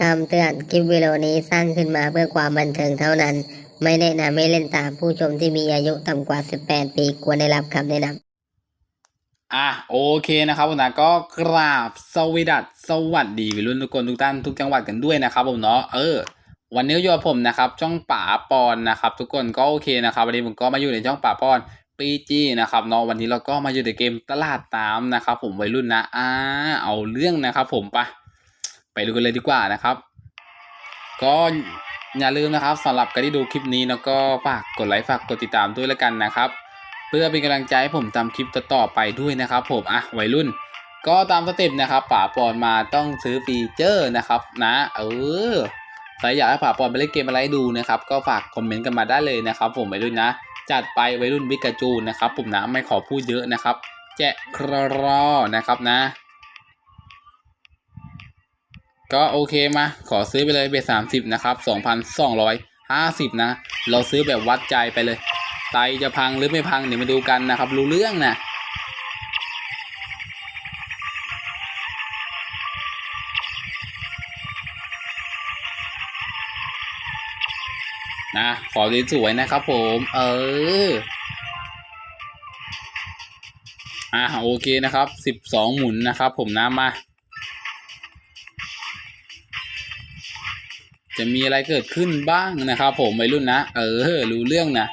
คำเตือนคลิปวิดีโอนี้สร้างขึ้นมาเพื่อความบันเทิงเท่านั้น ไม่แนะนำให้เล่นตามผู้ชมที่มีอายุต่ำกว่า 18 ปีควรได้รับคำแนะนำอะโอเคนะครับผมนะก็กราบสวัสดีสวัสดีวัยรุ่นทุกคนทุกท่านทุกจังหวัดกันด้วยนะครับผมเนาะเออ วันนี้อยู่กับผมนะครับช่องป่าปอนนะครับ ทุกคนก็โอเคนะครับวันนี้ผมก็มาอยู่ในช่องป่าปอนปีจีนะครับเนาะวันนี้เราก็มาอยู่ในเกมตลาดตามนะครับ ผมวัยรุ่นนะอ่าเอาเรื่องนะครับ ผมไป ไปดูกันเลยดีกว่านะครับ ก็อย่าลืมนะครับสำหรับการที่ดูคลิปนี้แล้วก็ฝากกดไลค์ฝากกดติดตามด้วยแล้วกันนะครับ เพื่อเป็นกำลังใจให้ผมทำคลิปต่อๆไปด้วยนะครับ ผมอะวัยรุ่น ก็ตามสเต็ปนะครับป่าปอนมาต้องซื้อฟีเจอร์นะครับ นะ เออใครอยากให้ป่าปอนไปเล่นเกมอะไรดูนะครับ ก็ฝากคอมเมนต์กันมาได้เลยนะครับ ผมวัยรุ่นนะ จัดไปวัยรุ่นบิกาจูนะครับผมนะไม่ขอพูดเยอะนะครับ แจะครอนะครับนะ ก็โอเคมา ขอซื้อไปเลยเบสามสิบนะครับสองพันสองร้อยห้าสิบนะ เราซื้อแบบวัดใจไปเลย ไตจะพังหรือไม่พังเดี๋ยวมาดูกันนะครับ รู้เรื่องนะนะขอสวยๆนะครับผม เออ อะโอเคนะครับสิบสองหมุนนะครับผมนะมา จะมีอะไรเกิดขึ้นบ้างนะครับ ผมวัยรุ่นนะ เออ รู้เรื่องนะ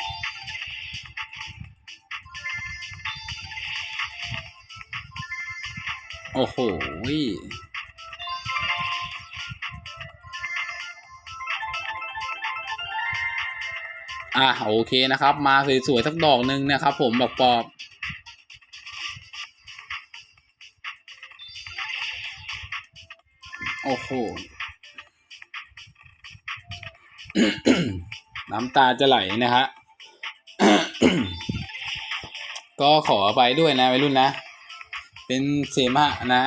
โอ้โหอะโอเคนะครับ มาสวยๆสักดอกหนึ่งนะครับ ผมแบบปอบโอ้โห น้ำตาจะไหลนะฮะก็ขอไปด้วยนะวัยรุ่นนะ เป็นเสมหะนะ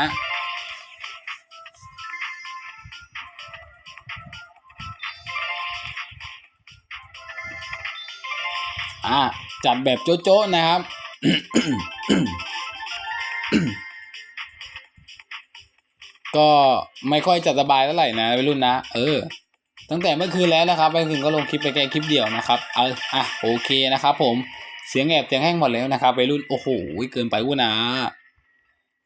อะจัดแบบโจ๊ะๆนะครับก็ไม่ค่อยจะสบายเท่าไหร่นะวัยรุ่นนะ เออ ตั้งแต่เมื่อคืนแล้วนะครับเมื่อคืนก็ลงคลิปไปแค่คลิปเดียวนะครับเอาอะโอเคนะครับ ผมเสียงแอบเสียงแห้งหมดแล้วนะครับวัยรุ่นโอ้โหเกินไปวุ้นะ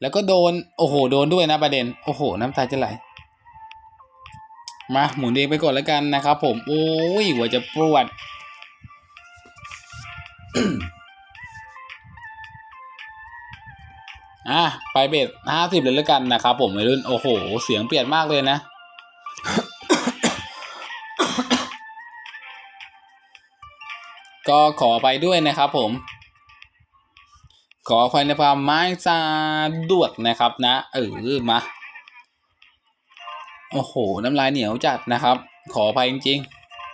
แล้วก็โดนโอ้โหโดนด้วยนะประเด็นโอ้โห น้ำตาจะไหลมาหมุนเองไปก่อนแล้วกันนะครับ ผมโอ้ยหัวจะปวดอะไปเบสห้าสิบเลยแล้วกันนะครับผมวัยรุ่นโอ้โห เสียงเปลี่ยนมากเลยนะ ก็ขอไปด้วยนะครับผม ขออภัยในความไม้ซาดวดนะครับนะ เออมา โอ้โห น้ำลายเหนียวจัดนะครับ ขออภัยจริง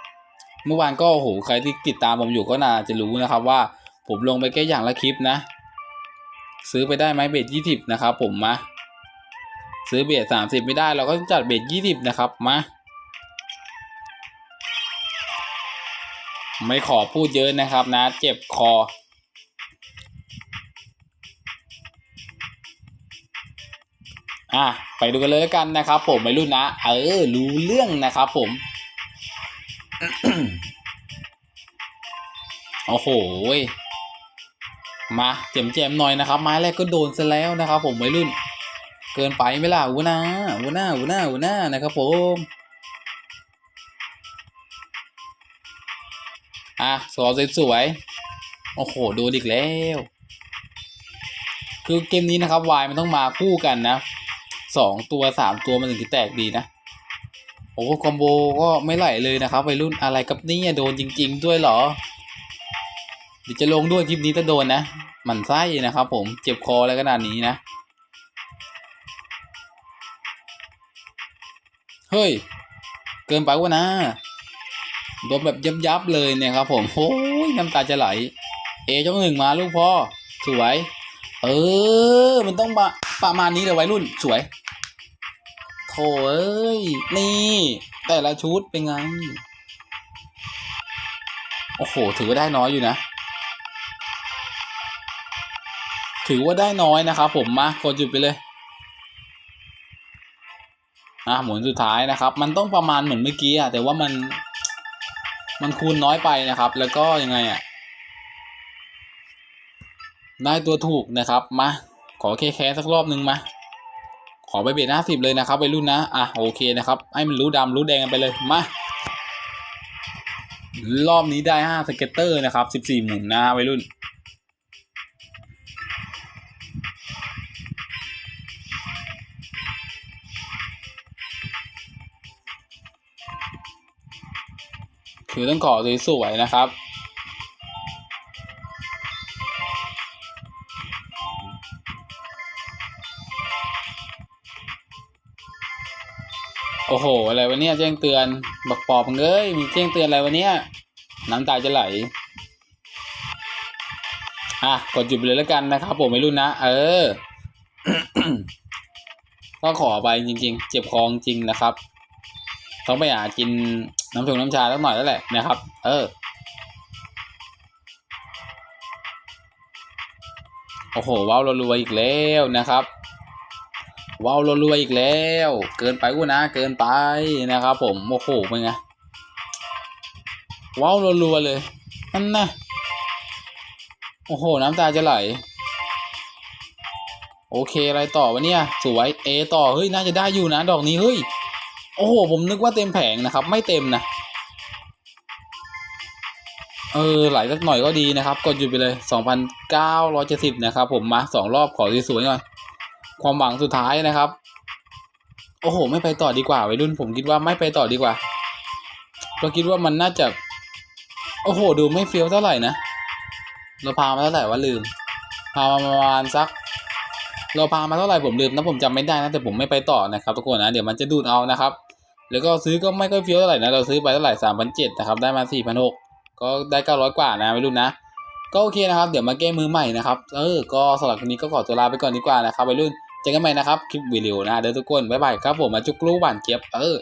ๆ เมื่อวานก็โอ้โหใครที่ติดตามผมอยู่ก็น่าจะรู้นะครับว่าผมลงไปแค่อย่างละคลิปนะ ซื้อไปได้ไหมเบสยี่สิบนะครับผมมา ซื้อเบสสามสิบไม่ได้เราก็จัดเบสยี่สิบนะครับมา ไม่ขอพูดเยอะนะครับนะ เจ็บคอ อะ ไปดูกันเลยแล้วกันนะครับ ผมไม่รุ่นนะ เออ รู้เรื่องนะครับผม โอ้โหมาเจ็มเจมๆหน่อยนะครับ ไม้แรกก็โดนซะแล้วนะครับ ผมไม่รุ่น เกินไปไหมล่ะหัวหน้าหัวหน้าหัวหน้าหัวหน้านะครับผม อะสอสวยโอ้โหโดนอีกแล้ว คือเกมนี้นะครับวายมันต้องมาคู่กันนะสองตัวสามตัวมันถึงจะแตกดีนะ โอ้คอมโบก็ไม่ไหลเลยนะครับวัยรุ่นอะไรกับนี่โดนจริง ๆ ด้วยเหรอเดี๋ยวจะลงด้วยคลิปนี้ถ้าโดนนะหมันไส้นะครับผมเจ็บคออะไรขนาดนี้นะ เฮ้ย เกินไปวะนะ โดนแบบยับยับเลยเนี่ยครับผมโอ้ยน้ำตาจะไหล เอจ้องหนึ่งมาลูกพ่อสวย เออ มันต้องมาประมาณนี้เลยวัยรุ่นสวยโถเอ้ย นี่ แต่ละชุดเป็นไง โอ้โห ถือว่าได้น้อยอยู่นะ ถือว่าได้น้อยนะครับผมมากดหยุดไปเลยอะหมุนสุดท้ายนะครับ มันต้องประมาณเหมือนเมื่อกี้อะแต่ว่ามัน มันคูณน้อยไปนะครับ แล้วก็ยังไงอะได้ตัวถูกนะครับมาขอแค่แค่สักรอบหนึ่งมาขอไปเบียดห้าสิบเลยนะครับไปรุ่นนะอะโอเคนะครับให้มันรู้ดำรู้แดงกันไปเลยมารอบนี้ได้ห้าสเก็ตเตอร์นะครับสิบสี่หมุนนะวัยรุ่น คือต้องขอสวยๆนะครับ โอ้โห อะไรวะเนี่ยแจ้งเตือนบักปอบเอ้ยมีแจ้งเตือนอะไรวะเนี่ยน้ำตาจะไหลอะกดหยุดเลยแล้วกันนะครับ ผมไม่รู้นะ เออก็ขอไปจริง ๆ เจ็บคอจริงนะครับ ต้องไปหากิน น้ำชงน้ำชาสักหน่อยแล้วแหละนะครับ เออ โอ้โหว้าวรัวๆอีกแล้วนะครับว้าวรัวๆอีกแล้ว เกินไปกูนะ เกินไปนะครับ ผมโอ้โหเป็นไงว้าวรัวๆเลยนั่นนะโอ้โห น้ำตาจะไหล โอเคอะไรต่อวะเนี่ย สวยเอต่อ เฮ้ย น่าจะได้อยู่นะ ดอกนี้ เฮ้ย โอ้โห ผมนึกว่าเต็มแผงนะครับ ไม่เต็มนะ เออ ไหลสักหน่อยก็ดีนะครับ กดหยุดไปเลย 2,970 นะครับ ผมมาสองรอบขอสวยๆหน่อย ความหวังสุดท้ายนะครับ โอ้โห ไม่ไปต่อดีกว่าวัยรุ่น ผมคิดว่าไม่ไปต่อดีกว่าเราคิดว่ามันน่าจะ โอ้โห ดูไม่เฟี้ยวเท่าไหร่นะ เราพามาเท่าไหร่ว่าลืม พามาประมาณสักเราพามาเท่าไหร่ผมลืมนะผมจำไม่ได้นะแต่ผมไม่ไปต่อนะครับทุกคนนะเดี๋ยวมันจะดูดเอานะครับ แล้วก็ซื้อก็ไม่ค่อยเฟี้ยวเท่าไหร่นะ เราซื้อไปเท่าไหร่สามพันเจ็ดนะครับ ได้มาสี่พันหกก็ได้เก้าร้อยกว่านะไม่รู้นะ ก็โอเคนะครับ เดี๋ยวมาแก้มือใหม่นะครับ เออ ก็สำหรับคลิปนี้ก็ขอตัวลาไปก่อนดีกว่านะครับไปรุ่น เจอกันใหม่นะครับ คลิปวิดีโอนะ เดี๋ยวทุกคน บ๊ายบายครับผม มาจุกลูกหวานเจี๊ยบ เออ